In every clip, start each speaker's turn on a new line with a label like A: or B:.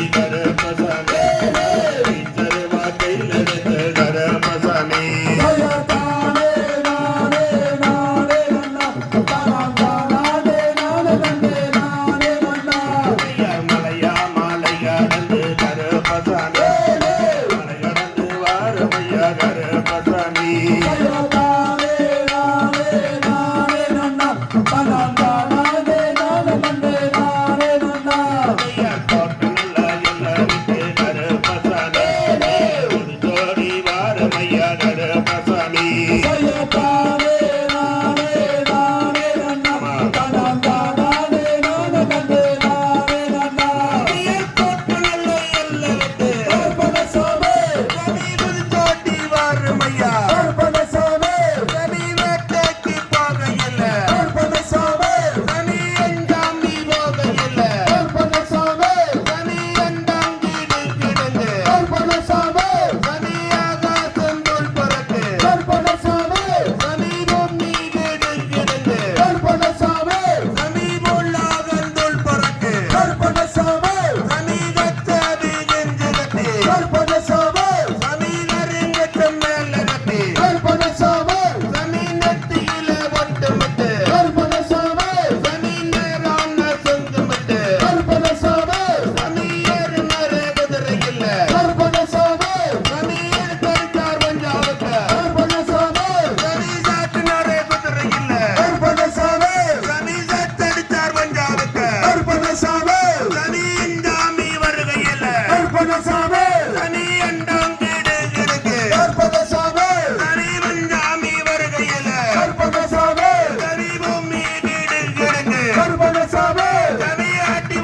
A: Hey, hey, hey.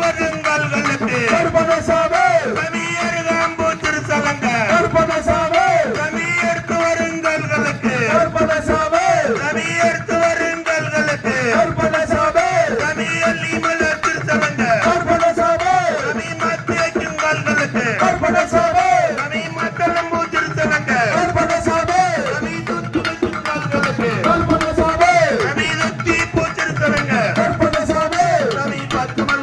A: கருப்பதங்கள் வெள்ளத்து
B: கருப்பதசாமி
A: தமிழர் காம்போ திருசலங்க
B: கருப்பதசாமி
A: தமிழர்க்கு வருங்கல்களுக்கு
B: கருப்பதசாமி
A: தமிழர்க்கு வருங்கல்களுக்கு
B: கருப்பதசாமி
A: தமிழ் இமலர் திருசலங்க
B: கருப்பதசாமி
A: தமிழ் மத்திய கிங்கல்களுக்கு
B: கருப்பதசாமி
A: தமிழ் மக்களம்பு திருசலங்க
B: கருப்பதசாமி
A: தமிழ் துத்துவை கிங்கல்களுக்கு
B: கருப்பதசாமி
A: தமிழ் தீ பூச்சிருசலங்க
B: கருப்பதசாமி
A: தமிழ் பத்து